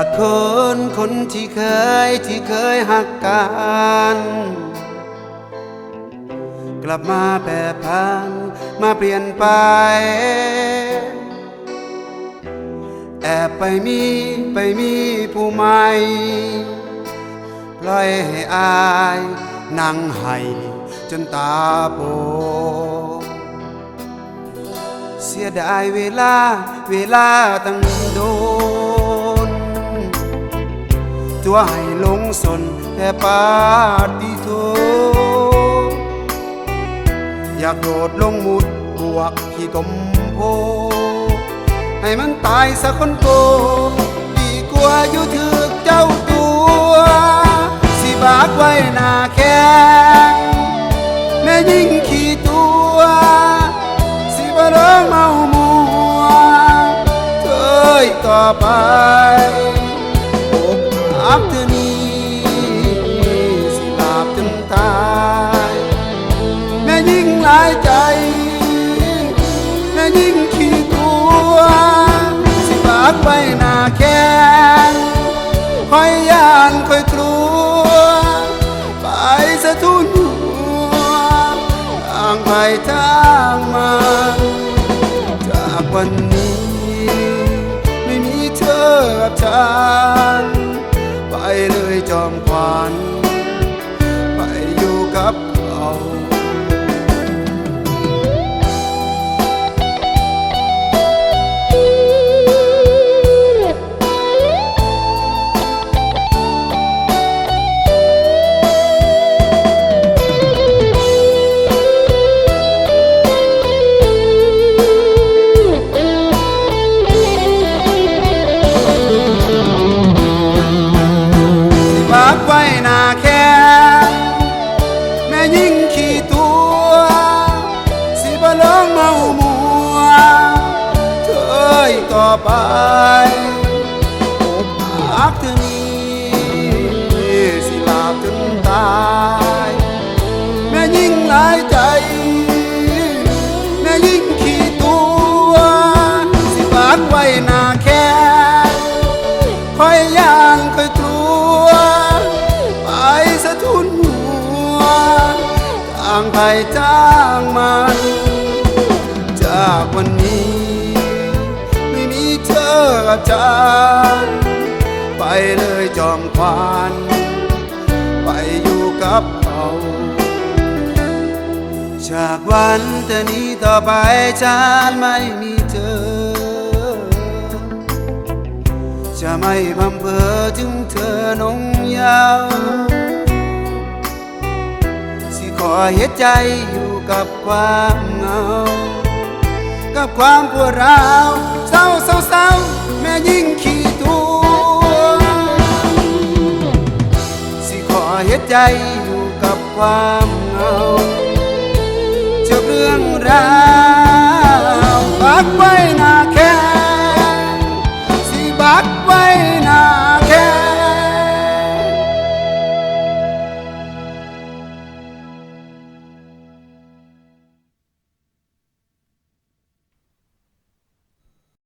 จากคนคนที่เคยที่เคยหักกัน กลับมาแปรพันมาเปลี่ยนไป แอบไปมีไปมีผู้ใหม่ปล่อยให้อายนั่งให้จนตาโปเสียดายเวลาเวลาตั้งโด ตัวให้ลงสนแต่ปาฏิโทอยากโดดลงมุดบวกที่ตมโพให้มันตายสักคนโกดีกว่าอยู่ถึกเจ้าตัว สิบากไว้หน้าแข้งแม่ยิ่งขี่ตัว สิบเริงเมามัวเธอต่อไป ยิ่งหลายใจแม่ยิ่งขี้ตัว สิบากไว้หน้าแข้งคอยย่านคอยกลัว ไปสะทุนหัวทางไปทางมาจากวันนี้ ไม่มีเธอกับฉัน ไปอกหักเธอนี้สิลาจนตาย แม่ยิ่งหลายใจ แม่ยิ่งขี่ตัว สิบากไว้หน้าแข้งคอยย่านคอยกลัว ไปสะทุนหัวทางไปจ้างมัน จากวันนี้ กับฉัน ไปเลยจอมควานไปอยู่กับเขาจากวันแต่นี้ต่อไปฉันไม่มีเธอ จะไม่พำเพอถึงเธอนงยาวสิขอเหตุใจอยู่กับความเหงา กับความปวดร้าวเศร้า ยิ่งขี้ตัวสิขอเฮ็ดใจอยู่กับความเหงาเจ้าเรื่องราวฝากไว้